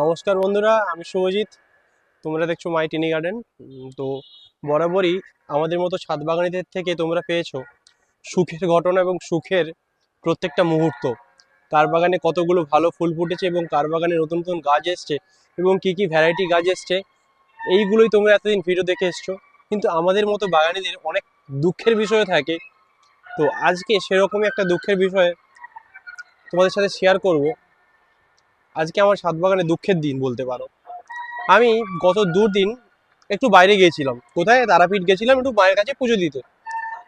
নমস্কার বন্ধুরা, আমি শুভজিৎ। তোমরা দেখছ মাই টিনি গার্ডেন তো বরাবরই আমাদের মতো ছাদ বাগানিদের থেকে তোমরা পেয়েছ সুখের ঘটনা এবং সুখের প্রত্যেকটা মুহূর্ত। কার বাগানে কতগুলো ভালো ফুল ফুটেছে এবং কার বাগানে নতুন নতুন গাছ এসছে এবং কি কি ভ্যারাইটি গাছ এসছে, এইগুলোই তোমরা এতদিন ভিডিও দেখে এসছো। কিন্তু আমাদের মতো বাগানিদের অনেক দুঃখের বিষয় থাকে। তো আজকে সেরকমই একটা দুঃখের বিষয়ে তোমাদের সাথে শেয়ার করব। আজকে আমার ছাদ বাগানে দুঃখের দিন বলতে পারো। আমি গত দুদিন একটু বাইরে গিয়েছিলাম। কোথায়? তারাপীঠ গেছিলাম একটু মায়ের কাছে পুজো দিতে।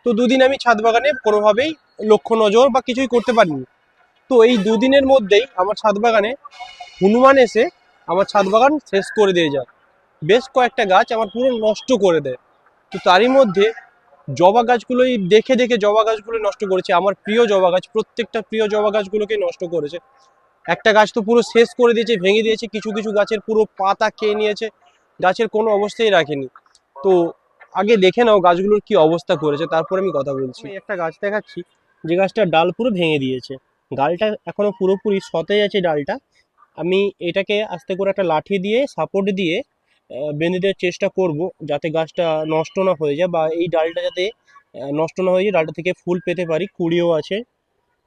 তো দুদিন আমি ছাদ বাগানে কোনোভাবেই লক্ষ্য নজর বা কিছুই করতে পারিনি। তো এই দুদিনের মধ্যেই আমার ছাদ বাগানে হনুমান এসে আমার ছাদ বাগান শেষ করে দিয়ে যায়। বেশ কয়েকটা গাছ আমার পুরো নষ্ট করে দেয়। তো তারই মধ্যে জবা গাছগুলোই দেখে দেখে জবা গাছগুলো নষ্ট করেছে। আমার প্রিয় জবা গাছ, প্রত্যেকটা প্রিয় জবা গাছগুলোকে নষ্ট করেছে। একটা গাছ তো পুরো শেষ করে দিয়েছে, ভেঙে দিয়েছে, কিছু কিছু গাছের পুরো পাতা খেয়ে নিয়েছে, গাছের কোনো অবস্থাই রাখেনি। তো আগে দেখে নাও গাছগুলোর কি অবস্থা করেছে, তারপর আমি কথা বলছি। একটা গাছ দেখাচ্ছি, যে গাছটার ডাল পুরো ভেঙে দিয়েছে। ডালটা এখনও পুরোপুরি সতেজ আছে ডালটা। আমি এটাকে আস্তে করে একটা লাঠি দিয়ে, সাপোর্ট দিয়ে বেঁধে দেওয়ার চেষ্টা করব, যাতে গাছটা নষ্ট না হয়ে যায় বা এই ডালটা যাতে নষ্ট না হয়ে যায়, ডালটা থেকে ফুল পেতে পারি, কুড়িও আছে।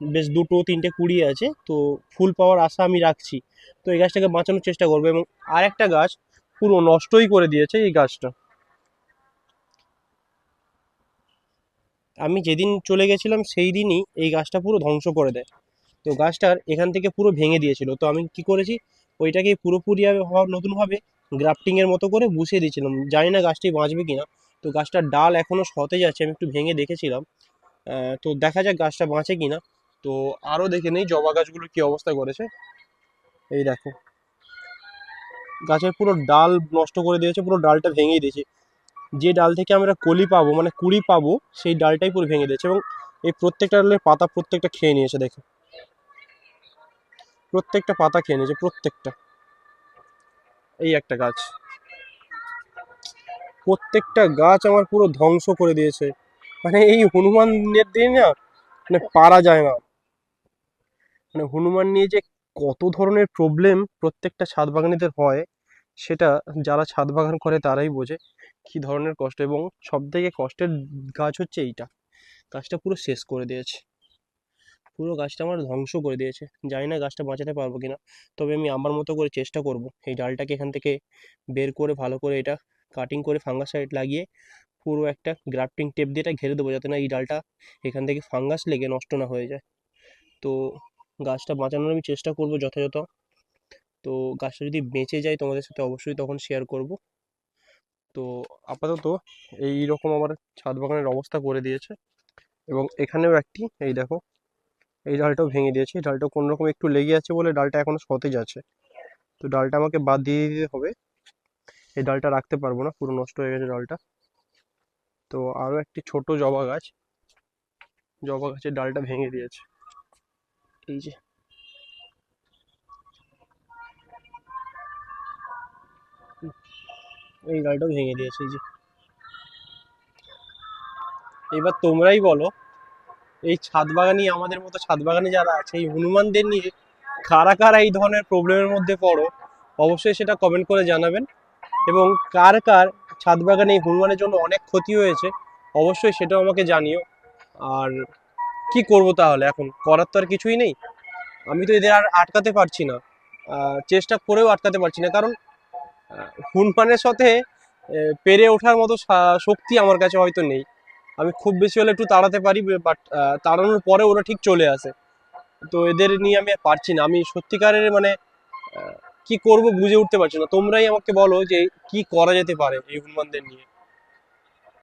বেশ দুটো, তিনটে কুড়ি আছে, তো ফুল পাওয়ার আশা আমি রাখছি। তো এই গাছটাকে বাঁচানোর চেষ্টা করব এবং আর একটা গাছ পুরো নষ্টই করে দিয়েছে এই গাছটা। আমি যেদিন চলে গেছিলাম সেই দিনই এই গাছটা পুরো ধ্বংস করে দেয়। তো গাছটার এখান থেকে পুরো ভেঙে দিয়েছিল। তো আমি কি করেছি, ওইটাকে পুরোপুরি নতুনভাবে গ্রাফটিংয়ের মতো করে বসিয়ে দিয়েছিলাম। জানি না গাছটি বাঁচবে কিনা। তো গাছটার ডাল এখনও সতেজ আছে, আমি একটু ভেঙে দেখেছিলাম। তো দেখা যাক গাছটা বাঁচে কিনা। তো আরও দেখে নেই, জবা গাছগুলো কি অবস্থা করেছে। এই দেখো। গাছের পুরো ডাল নষ্ট করে দিয়েছে, পুরো ডালটা ভেঙেই দিয়েছে। যে ডাল থেকে আমরা কলি পাবো মানে কুড়ি পাবো, সেই ডালটাই পুরো ভেঙে দিয়েছে এবং এই প্রত্যেকটা ডালের পাতা প্রত্যেকটা খেয়ে নিয়েছে, দেখো। প্রত্যেকটা পাতা খেয়ে নিয়েছে, প্রত্যেকটা। এই একটা গাছ। প্রত্যেকটা গাছ আমার পুরো ধ্বংস করে দিয়েছে। মানে এই হনুমানের দিয়ে না মানে পারা যায় না। মানে হনুমান নিয়ে যে কত ধরনের প্রবলেম প্রত্যেকটা ছাদ বাগানিদের হয়, সেটা যারা ছাদ বাগান করে তারাই বোঝে কি ধরনের কষ্ট এবং সব থেকে কষ্টের গাছ হচ্ছে এইটা। গাছটা পুরো শেষ করে দিয়েছে। পুরো গাছটা আমার ধ্বংস করে দিয়েছে। জানি না গাছটা বাঁচাতে পারব কিনা, তবে আমি আমার মতো করে চেষ্টা করব। এই ডালটাকে এখান থেকে বের করে ভালো করে এটা কাটিং করে ফাঙ্গাসাইড লাগিয়ে পুরো একটা গ্রাফটিং টেপ দিয়ে এটা ঘিরে দেবো যাতে না এই ডালটা এখান থেকে ফাঙ্গাস লেগে নষ্ট না হয়ে যায়। তো গাছটা বাঁচানোর আমি চেষ্টা করব যথাযথ। তো গাছটা যদি বেঁচে যায় তোমাদের সাথে অবশ্যই তখন শেয়ার করব। তো আপাতত এই রকম আমার ছাদ বাগানের অবস্থা করে দিয়েছে। এবং এখানেও একটি, এই দেখো, এই ডালটাও ভেঙে দিয়েছে। ডালটা কোনো রকম একটু লেগে আছে বলে ডালটা এখনও সতেজ আছে। তো ডালটা আমাকে বাদ দিয়ে দিতে হবে। এই ডালটা রাখতে পারব না, পুরো নষ্ট হয়ে গেছে ডালটা। তো আরও একটি ছোট জবা গাছ, জবা গাছের ডালটা ভেঙে দিয়েছে। এই যে এই ডালটাও ভেঙে দিয়েছে, এই যে। এবার তোমরাই বলো, এই ছাদ বাগানি আমাদের মতো ছাদ বাগানি যারা আছে, এই হনুমানদের নিয়ে কারা কারা এই ধরনের প্রবলেমের মধ্যে পড়ো, অবশ্যই সেটা কমেন্ট করে জানাবেন। এবং কার কার ছাদ বাগানে এই হনুমানের জন্য অনেক ক্ষতি হয়েছে, অবশ্যই সেটাও আমাকে জানিও। আর কি করব তাহলে? এখন করার তো আর কিছুই নেই। আমি তো এদের আর আটকাতে পারছি না। চেষ্টা করেও আটকাতে পারছি না। কারণ হনুমানের সাথে পেরে ওঠার মতো শক্তি আমার কাছে হয়তো নেই। আমি খুব বেশি হলে একটু তাড়াতে পারি বাট তাড়ানোর পরে ওরা ঠিক চলে আসে। তো এদের নিয়ে আমি আর পারছি না। আমি সত্যিকারের মানে কি করব বুঝে উঠতে পারছি না। তোমরাই আমাকে বলো যে, কি করা যেতে পারে এই হনুমানদের নিয়ে।